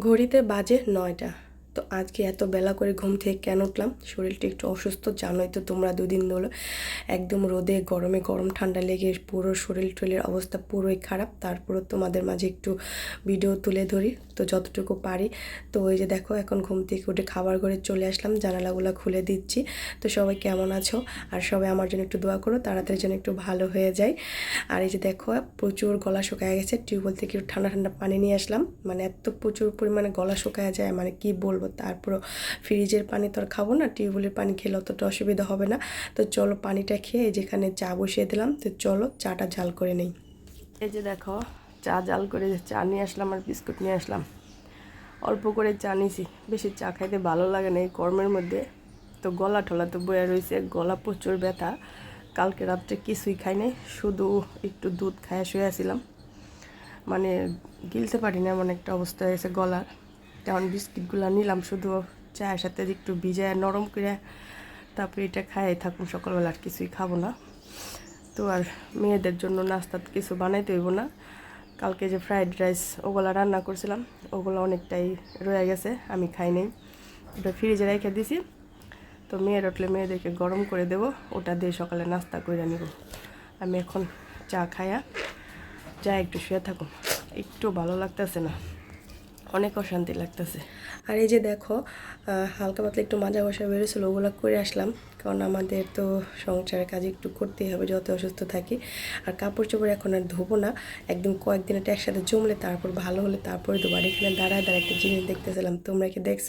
ঘড়িতে বাজে নয়টা। তো আজকে এত বেলা করে ঘুম থেকে কেন উঠলাম? শরীরটা একটু অসুস্থ, জানোই তো তোমরা দুদিন ধরে একদম রোদে গরমে গরম ঠান্ডা লেগে পুরো শরীর টরীরের অবস্থা পুরোই খারাপ। তারপরও তোমাদের মাঝে একটু ভিডিও তুলে ধরি, তো যতটুকু পারি। তো ওই যে দেখো, এখন ঘুম থেকে উঠে খাবার ঘরে চলে আসলাম, জানালাগুলো খুলে দিচ্ছি। তো সবাই কেমন আছো? আর সবাই আমার জন্য একটু দোয়া করো, তাড়াতাড়ি যেন একটু ভালো হয়ে যায়। আর এই যে দেখো, প্রচুর গলা শুকায় গেছে টিউবওয়েল থেকে ঠান্ডা ঠান্ডা পানি নিয়ে আসলাম। মানে এত প্রচুর পরিমাণে গলা শুকায় যায় মানে কি বলব তারপরও ফ্রিজের পানি তো আর খাব না, টিউবওয়েলের পানি খেলে অতটা অসুবিধা হবে না। তো চলো পানিটা খেয়ে যেখানে চা বসিয়ে দিলাম, তো চলো চাটা ঝাল করে নেই। এই যে দেখো, চা জাল করে চা নিয়ে আসলাম আর বিস্কুট নিয়ে আসলাম। অল্প করে চা নিয়েছি বেশি চা খাইতে ভালো লাগে না এই গরমের মধ্যে। তো গলা ঠলা তো বয়ে রয়েছে গলা প্রচুর ব্যথা। কালকে রাত্রে কিছুই খাই নাই, শুধু একটু দুধ খাইয়া শুয়েছিলাম মানে গিলতে পারি না এমন একটা অবস্থা হয়েছে গলার। তখন বিস্কিটগুলো নিলাম, শুধু চায়ের সাথে একটু ভিজায় নরম করে তারপরে এটা খাই থাকুন, সকালবেলা আর কিছুই খাব না। তো আর মেয়েদের জন্য নাস্তা কিছু বানাইতে হইব না। কালকে যে ফ্রাইড রাইস ওগুলো রান্না করছিলাম, ওগুলো অনেকটাই রয়ে গেছে, আমি খাই নাই। ওটা ফ্রিজে রেখে দিছি। তো মেয়ের উঠলে মেয়েদেরকে গরম করে দেব, ওটা দিয়ে সকালে নাস্তা করে নিব। আমি এখন চা খায়া যা একটু শুয়ে থাকুন একটু ভালো লাগতেছে না। অনেক অশান্তি লাগতেছে। আর এই যে দেখো হালকা পাতলা একটু মাজা বসা বেরোছিল, ওগুলো করে আসলাম। কারণ আমাদের তো সংসারের কাজ একটু করতেই হবে, যত অসুস্থ থাকি। আর কাপড় চোপড় এখন আর ধোবো না। একদম কয়েকদিন এটা একসাথে জমলে, তারপর ভালো হলে তারপরে ধোবো। এখানে দাঁড়ায় দাঁড়ায় একটা জিনিস দেখতেছিলাম, তোমরা কি দেখছ?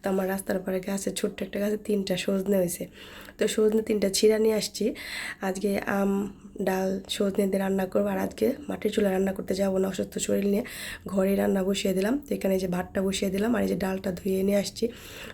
তো আমার রাস্তার পাড়ে গাছে ছোট্ট একটা গাছে তিনটা সজনে হয়েছে। তো সজনে তিনটা ছিঁড়া নিয়ে আসছি। আজকে আম ডাল, সজনে দিয়ে রান্না করব। আর আজকে মাটির চুলা রান্না করতে যাব না, অসুস্থ শরীর নিয়ে। ঘরে রান্না বসিয়ে দিলাম। তো এখানে যে ভাতটা বসিয়ে দিলাম আর এই যে ডালটা ধুয়ে নিয়ে আসছি।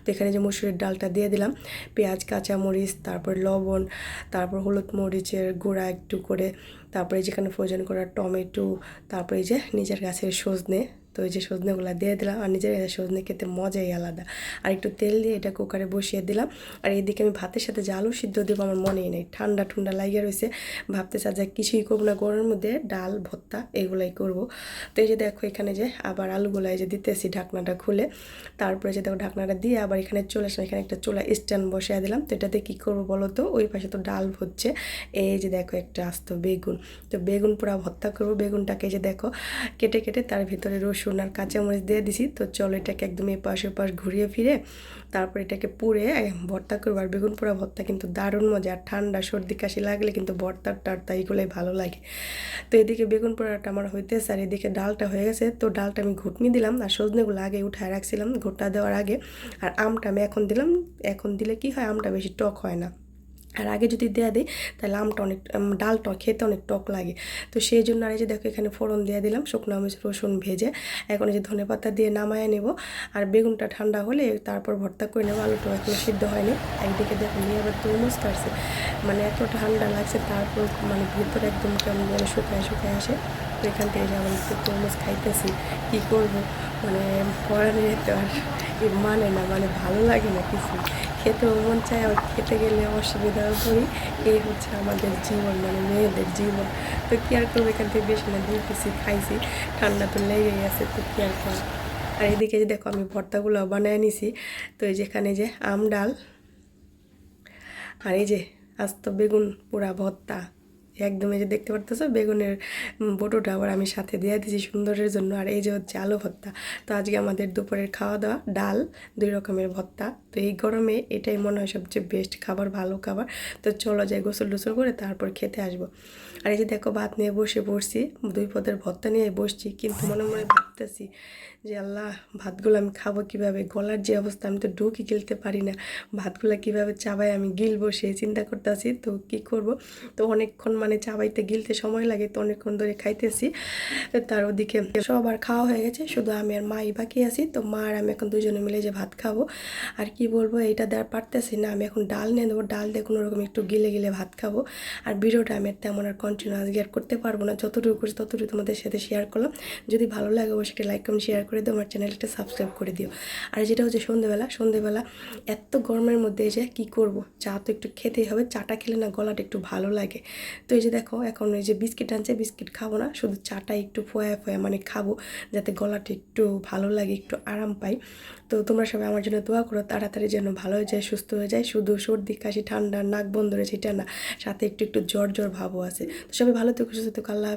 তো এখানে যে মুসুরির ডালটা দিয়ে দিলাম। পেঁয়াজ কাঁচা মরিচ তারপর লবণ, তারপর হলুদ মরিচের গুঁড়া একটু করে, তারপরে যেখানে ফ্রোজেন করা টমেটো, তারপরে যে নিজের গাছের সজনে তো ওই যে সজনেগুলো দিয়ে দিলাম আর নিজের সজনে খেতে মজাই আলাদা। আর একটু তেল দিয়ে এটা কুকারে বসিয়ে দিলাম। আর এইদিকে আমি ভাতের সাথে যে আলু সিদ্ধ দেবো আমার মনেই নেই। ঠান্ডা ঠান্ডা লাগিয়ে রয়েছে ভাবতে চা যা কিছুই করব না। গরমের মধ্যে ডাল ভত্তা এগুলাই করব। তো এই যে দেখো এখানে যে আবার আলুগুলো এই যে দিতেছি ঢাকনাটা খুলে। তারপরে যে দেখো ঢাকনাটা দিয়ে আবার এখানে চলে আসলাম। এখানে একটা চোলা স্ট্যান্ড বসিয়ে দিলাম। তো এটাতে কী করব বলো তো? ওই পাশে তো ডাল হচ্ছে। এই যে দেখো একটা আস্ত বেগুন। তো বেগুন পুরা ভত্তা করব। বেগুনটাকে যে দেখো কেটে কেটে তার ভিতরে রসুন আর কাঁচামরিচ দিয়ে দিছি। তো চলো এটাকে একদম এই পাশে পাশ ঘুরিয়ে ফিরে তারপর এটাকে পুড়ে ভর্তা করব। আর বেগুন পোড়া ভর্তা কিন্তু দারুণ মজা। আর ঠান্ডা, সর্দি, কাশি লাগলে কিন্তু ভর্তার টার্তা এইগুলোই ভালো লাগে। তো এদিকে বেগুন পোড়াটা আমার হইতেছে আর এদিকে ডালটা হয়ে গেছে। তো ডালটা আমি ঘুটনি দিলাম আর সজনেগুলো আগে উঠায় রাখছিলাম ঘুটটা দেওয়ার আগে। আর আমটা আমি এখন দিলাম, এখন দিলে কি হয়? আমটা বেশি টক হয় না। আর আগে যদি দেওয়া দিই তাহলে আমটা অনেক আম, ডালটা খেতে অনেক টক লাগে। তো সেই জন্য আর এই যে দেখো এখানে ফোড়ন দিয়ে দিলাম শুকনো মরিচ রসুন ভেজে। এখন এই যে ধনে পাতা দিয়ে নামায় নেব। আর বেগুনটা ঠান্ডা হলে তারপর ভর্তা করে নেব। আলুটা এখনও সিদ্ধ হয়নি। একদিকে দেখো নিয়ে আবার তরমুজ কাটছে মানে এত ঠান্ডা লাগছে তারপর মানে ভিতরে একদম কেমন শুকায় শুকায় আসে। তো এখান থেকে যে আমার একটু তরমুজ খাইতেছি, কী করব? মানে পড়ানো তো আর মানে না মানে ভালো লাগে না কিছু। খেতেও মন চায়, আবার খেতে গেলে অসুবিধাও পড়ি এই হচ্ছে আমাদের জীবন মানে মেয়েদের জীবন। তো কি আর করব? এখান থেকে বেশি না দিতেছি খাইছি। ঠান্ডা তো লেগেই আছে, তো কি আর কর? আর এদিকে যে দেখো, আমি ভর্তাগুলো বানায় নিছি। তো এই যেখানে যে আম ডাল, আর এই যে আস্ত বেগুন পোড়া ভর্তা। একদম এই যে দেখতে পারতেছো বেগুনের বটুটা আবার আমি সাথে দিয়ে দিয়েছি সুন্দরের জন্য। আর এই যে হচ্ছে আলু ভর্তা। তো আজকে আমাদের দুপুরের খাওয়া দাওয়া ডাল, দুই রকমের ভর্তা। তো এই গরমে এটাই মনে হয় সবচেয়ে বেস্ট খাবার, ভালো খাবার। তো চলো যাই গোসল টোসল করে তারপর খেতে আসব। আর এই যে দেখো ভাত নিয়ে বসে পড়ছি, দুই পদের ভর্তা নিয়ে বসছি, কিন্তু মনে মনে ভাবতেছি যে, আল্লাহ, ভাতগুলো আমি খাব কীভাবে? গলার যে অবস্থা, আমি তো ঢুকি গিলতে পারি না। ভাতগুলো কীভাবে চাবাই? আমি গিলবো। সে চিন্তা করতেছি, তো কি করব? তো অনেকক্ষণ মানে চাবাইতে গিলতে সময় লাগে, তো অনেকক্ষণ ধরে খাইতেছি। তার ওদিকে সবার খাওয়া হয়ে গেছে, শুধু আমি আর মাই বাকি আছি। তো মা আর আমি এখন দুজনে মিলে যে ভাত খাব। আর কি বলব এটা দেওয়ার পারতেছি না, আমি এখন ডাল নিয়ে দেবো ডাল দিয়ে কোনো রকম একটু গিলে গিলে ভাত খাব। আর ভিডিওটা আমি তেমন আর কন্টিনিউ আজকে আর করতে পারব না। যতটুকু করছি, ততটুকু তোমাদের সাথে শেয়ার করলাম। যদি ভালো লাগে অবশ্যই একটা লাইক কমেন্ট শেয়ার করে দিও, আমার চ্যানেলটা সাবস্ক্রাইব করে দিও। আর যেটা হচ্ছে সন্ধেবেলা সন্ধেবেলা এত গরমের মধ্যে এসে কি করব? চা তো একটু খেতেই হবে, চাটা খেলে না গলাটা একটু ভালো লাগে। তো এই যে দেখো, এখন এই যে বিস্কিট আনছে, বিস্কিট খাব না, শুধু চাটা একটু ফোয়া ফোয়া মানে খাব, যাতে গলাটা একটু ভালো লাগে, একটু আরাম পাই। তো তোমরা সবাই আমার জন্য দোয়া করো, তাড়াতাড়ি যেন ভালো হয়ে যায়, সুস্থ হয়ে যায়। শুধু সর্দি, কাশি, ঠান্ডা, নাক বন্ধ রয়েছে, এটা না। সাথে একটু একটু জ্বর জ্বর ভাবও আছে। তো সবাই ভালো থেকো, সুস্থ থেকো, আল্লাহ।